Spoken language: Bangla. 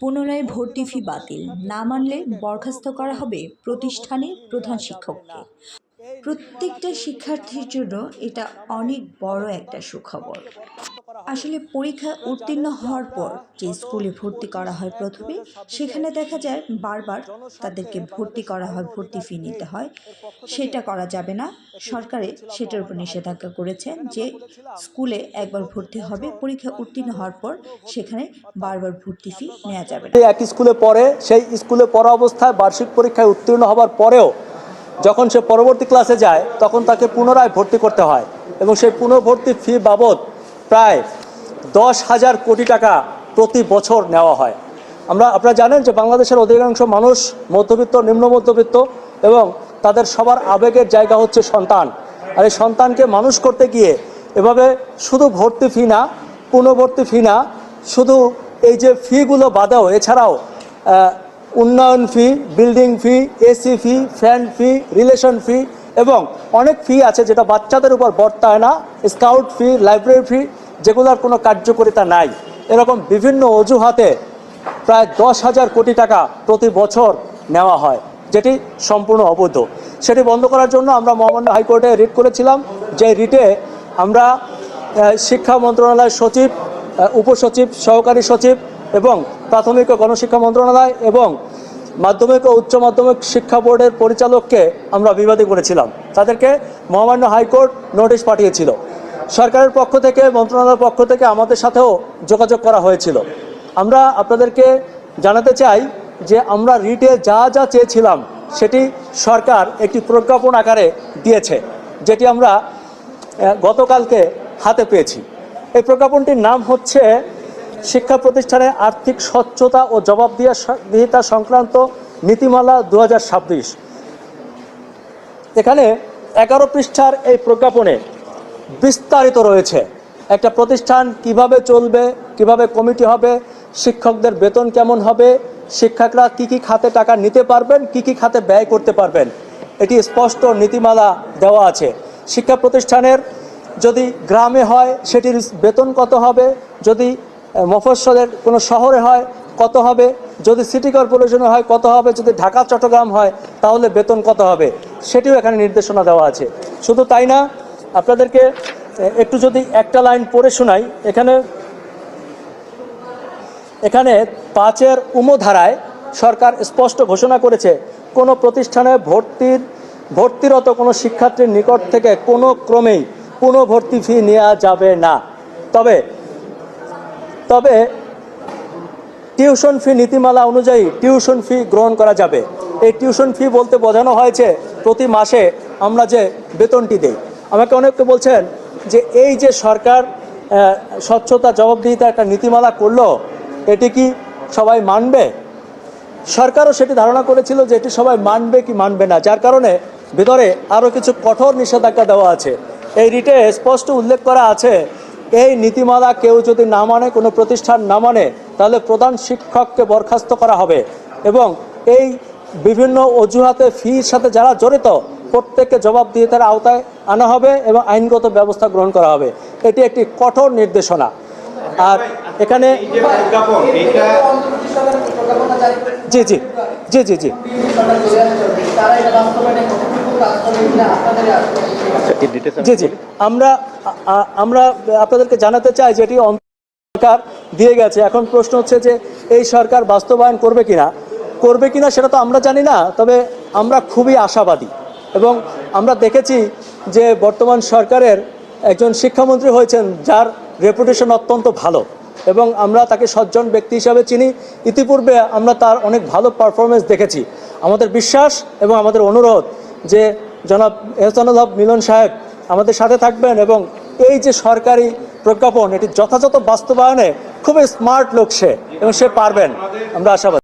পুনরায় ভর্তি ফি বাতিল। না মানলে বরখাস্ত করা হবে প্রতিষ্ঠানের প্রধান শিক্ষককে। প্রত্যেকটা শিক্ষার্থীর জন্য এটা অনেক বড় একটা সুখবর। আসলে পরীক্ষা উত্তীর্ণ হওয়ার পর যে স্কুলে ভর্তি করা হয় প্রথমে, সেখানে দেখা যায় বারবার তাদেরকে ভর্তি করা হয়, ভর্তি ফি নিতে হয়। সেটা করা যাবে না। সরকারে সেটার উপর নিষেধাজ্ঞা করেছেন যে স্কুলে একবার ভর্তি হবে, পরীক্ষা উত্তীর্ণ হওয়ার পর সেখানে বারবার ভর্তি ফি নেওয়া যাবে না। এক স্কুলে পড়ে, সেই স্কুলে পড়া অবস্থায় বার্ষিক পরীক্ষায় উত্তীর্ণ হবার পরেও যখন সে পরবর্তী ক্লাসে যায়, তখন তাকে পুনরায় ভর্তি করতে হয় এবং সেই পুনর্ভর্তি ফি বাবদ প্রায় দশ হাজার কোটি টাকা প্রতি বছর নেওয়া হয়। আমরা, আপনারা জানেন যে বাংলাদেশের অধিকাংশ মানুষ মধ্যবিত্ত, নিম্ন মধ্যবিত্ত এবং তাদের সবার আবেগের জায়গা হচ্ছে সন্তান। আর এই সন্তানকে মানুষ করতে গিয়ে এভাবে শুধু ভর্তি ফি না, পুনর্ভর্তি ফি না, শুধু এই যে ফিগুলো বাদেও এছাড়াও উন্নয়ন fee building fee AC fee fan fee relation fee এবং অনেক ফি আছে যেটা বাচ্চাদের উপর বর্তায় না। স্কাউট ফি লাইব্রেরি ফি যেগুলোর কোনো কার্যকারিতা নাই। এরকম বিভিন্ন অজুহাতে প্রায় দশ হাজার কোটি টাকা প্রতি বছর নেওয়া হয়, যেটি সম্পূর্ণ অবৈধ। সেটি বন্ধ করার জন্য আমরা মহামান্য হাইকোর্টে রিট করেছিলাম, যে রিটে আমরা শিক্ষা মন্ত্রণালয়ের সচিব উপসচিব, সহকারী সচিব এবং প্রাথমিক ও গণশিক্ষা মন্ত্রণালয় এবং মাধ্যমিক ও উচ্চ মাধ্যমিক শিক্ষা বোর্ডের পরিচালককে আমরা বিবাদী করেছিলাম। তাদেরকে মহামান্য হাইকোর্ট নোটিশ পাঠিয়েছিল। সরকারের পক্ষ থেকে, মন্ত্রণালয়ের পক্ষ থেকে আমাদের সাথেও যোগাযোগ করা হয়েছিল। আমরা আপনাদেরকে জানাতে চাই যে আমরা রিটে যা যা চেয়েছিলাম, সেটি সরকার একটি প্রজ্ঞাপন আকারে দিয়েছে, যেটি আমরা গতকালকে হাতে পেয়েছি। এই প্রজ্ঞাপনটির নাম হচ্ছে শিক্ষা প্রতিষ্ঠানে আর্থিক স্বচ্ছতা ও জবাবদিহিতা সংক্রান্ত নীতিমালা দু হাজার এখানে এগারো পৃষ্ঠার এই প্রজ্ঞাপনে বিস্তারিত রয়েছে। একটা প্রতিষ্ঠান কীভাবে চলবে, কীভাবে কমিটি হবে, শিক্ষকদের বেতন কেমন হবে, শিক্ষকরা কি কি খাতে টাকা নিতে পারবেন, কি কি খাতে ব্যয় করতে পারবেন, এটি স্পষ্ট নীতিমালা দেওয়া আছে। শিক্ষা প্রতিষ্ঠানের যদি গ্রামে হয়, সেটির বেতন কত হবে, যদি মফস্বলের কোনো শহরে হয়, কত হবে, যদি সিটি কর্পোরেশনে হয়, কত হবে, যদি ঢাকা, চট্টগ্রাম হয়, তাহলে বেতন কত হবে, সেটিও এখানে নির্দেশনা দেওয়া আছে। শুধু তাই না আপনাদেরকে একটু যদি একটা লাইন পড়ে শোনাই, এখানে এখানে পাঁচের উমধারায় সরকার স্পষ্ট ঘোষণা করেছে, কোনো প্রতিষ্ঠানে ভর্তির, ভর্তিরত কোনো শিক্ষার্থীর নিকট থেকে কোনো ক্রমেই কোনো ভর্তি ফি নেওয়া যাবে না। তবে তবে টিউশন ফি নীতিমালা অনুযায়ী টিউশন ফি গ্রহণ করা যাবে। এই টিউশন ফি বলতে বোঝানো হয়েছে, প্রতি মাসে আমরা যে বেতনটি দেই। আমাকে অনেকে বলছেন যে এই যে সরকার স্বচ্ছতা, জবাবদিহিতা একটা নীতিমালা করল, এটি কি সবাই মানবে? সরকারও সেটি ধারণা করেছিল যে এটি সবাই মানবে কি মানবে না, যার কারণে ভিতরে আরও কিছু কঠোর নিষেধাজ্ঞা দেওয়া আছে। এই রিটে স্পষ্ট উল্লেখ করা আছে, এই নীতিমালা কেউ যদি না মানে কোনো প্রতিষ্ঠান না মানে তাহলে প্রধান শিক্ষককে বরখাস্ত করা হবে। এবং এই বিভিন্ন অজুহাতে ফির সাথে যারা জড়িত প্রত্যেককে জবাব দিয়ে তার আওতায় আনা হবে এবং আইনগত ব্যবস্থা গ্রহণ করা হবে। এটি একটি কঠোর নির্দেশনা। আর এখানে জি জি জি জি জি। জি জি। আমরা আমরা আপনাদেরকে জানাতে চাই যে এটি সরকার দিয়ে গেছে। এখন প্রশ্ন হচ্ছে যে এই সরকার বাস্তবায়ন করবে কিনা? করবে কিনা সেটা তো আমরা জানি না, তবে আমরা খুবই আশাবাদী। এবং আমরা দেখেছি যে বর্তমান সরকারের একজন শিক্ষামন্ত্রী হয়েছেন যার রেপুটেশন অত্যন্ত ভালো এবং আমরা তাকে সজ্জন ব্যক্তি হিসাবে চিনি। ইতিপূর্বে আমরা তার অনেক ভালো পারফরমেন্স দেখেছি। আমাদের বিশ্বাস এবং আমাদের অনুরোধ যে জনাব এহসানুল হক মিলন সাহেব আমাদের সাথে থাকবেন এবং এই যে সরকারি প্রজ্ঞাপন, এটি যথাযথ বাস্তবায়নে খুবই স্মার্ট লোক সে এবং সে পারবেন। আমরা আশাবাদী।